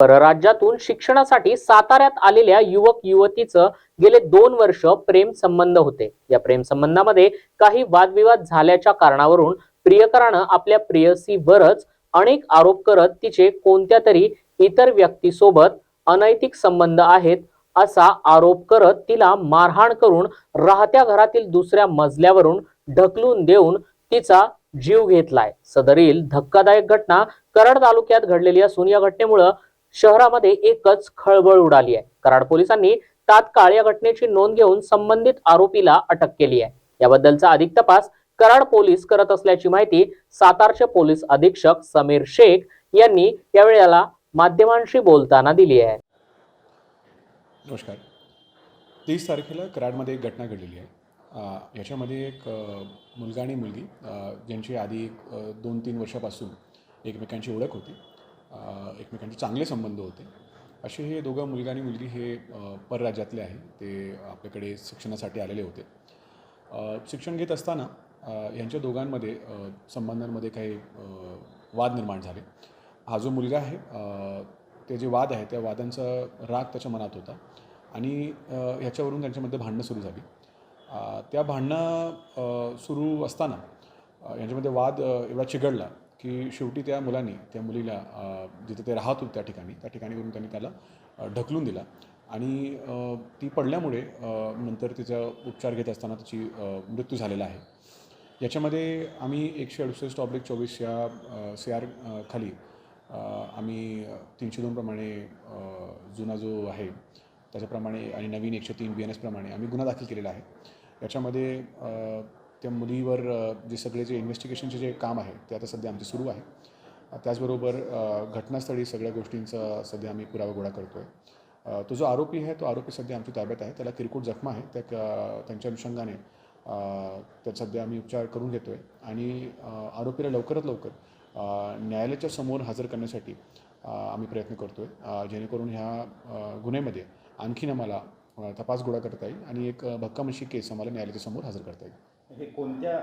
परराज्यातून शिक्षणासाठी साताऱ्यात आलेल्या युवक युवतीचं गेले दोन वर्ष प्रेम संबंध होते. या प्रेम संबंधामध्ये काही वादविवाद झाल्याच्या कारणावरून प्रियकरानं आपल्या प्रेयसीवरच अनेक आरोप करत तिचे कोणत्या तरी इतर व्यक्तीसोबत अनैतिक संबंध आहेत असा आरोप करत तिला मारहाण करून राहत्या घरातील दुसऱ्या मजल्यावरून ढकलून देऊन तिचा जीव घेतलाय. सदरील धक्कादायक घटना कराड तालुक्यात घडलेली असून या घटनेमुळं शहरामध्ये एकच खळबळ उडाली आहे. कराड पोलिसांनी तात्काळ या घटनेची नोंद घेऊन संबंधित आरोपीला अटक केली आहे. याबद्दलचा अधिक तपास कराड पोलीस करत असल्याची माहिती सातारचे पोलीस अधीक्षक समीर शेख यांनी यावेळेला माध्यमांशी बोलताना दिली आहे. नमस्कार. तीस तारखेला कराडमध्ये एक घटना घडलेली आहे. याच्यामध्ये एक मुलगा आणि मुलगी ज्यांची आधी एक दोन तीन वर्षापासून एकमेकांची ओळख होती. अ, एकमेकांचे चांगले संबंध होते. असे हे दोघं मुलगा आणि मुलगी हे परराज्यातले आहे. ते आपल्याकडे शिक्षणासाठी आलेले होते. शिक्षण घेत असताना यांच्या दोघांमध्ये संबंधांमध्ये काही वाद निर्माण झाले. हा जो मुलगा आहे ते जे वाद आहे त्या वादांचा राग त्याच्या मनात होता आणि ह्याच्यावरून त्यांच्यामध्ये भांडणं सुरू झाली. त्या भांडणं सुरू असताना यांच्यामध्ये वाद एवढा चिघडला की शेवटी त्या मुलांनी त्या मुलीला जिथे ते राहत होते त्या ठिकाणी त्या ठिकाणी करून त्यांनी त्याला ढकलून दिला. आणि ती पडल्यामुळे नंतर तिचा उपचार घेत असताना तिची मृत्यू झालेला आहे. याच्यामध्ये आम्ही एकशे अडुसष्ट ऑब्लिक चोवीस या सी आर खाली आम्ही तीनशे दोनप्रमाणे जुना जो आहे त्याच्याप्रमाणे आणि नवीन एकशे तीन बी एन एसप्रमाणे आम्ही गुन्हा दाखल केलेला आहे. याच्यामध्ये त्या मुलीवर जे सगळे जे इन्व्हेस्टिगेशनचे जे काम आहे ते आता सध्या आमचे सुरू आहे. त्याचबरोबर घटनास्थळी सगळ्या गोष्टींचा सध्या आम्ही पुरावा गोळा करतो आहे तो जो आरोपी आहे तो आरोपी सध्या आमच्या ताब्यात आहे. त्याला किरकोळ जखमा आहे त्या त्यांच्या अनुषंगाने त्या त्यात सध्या आम्ही उपचार करून घेतो आहे आणि आरोपीला लवकरात लवकर न्यायालयाच्या समोर हजर करण्यासाठी आम्ही प्रयत्न करतो आहे जेणेकरून ह्या गुन्ह्यामध्ये आणखीन आम्हाला तपास गोळा करता येईल आणि एक भक्कम अशी केस आम्हाला न्यायालयाच्या समोर हजर करता येईल. हे कोणत्या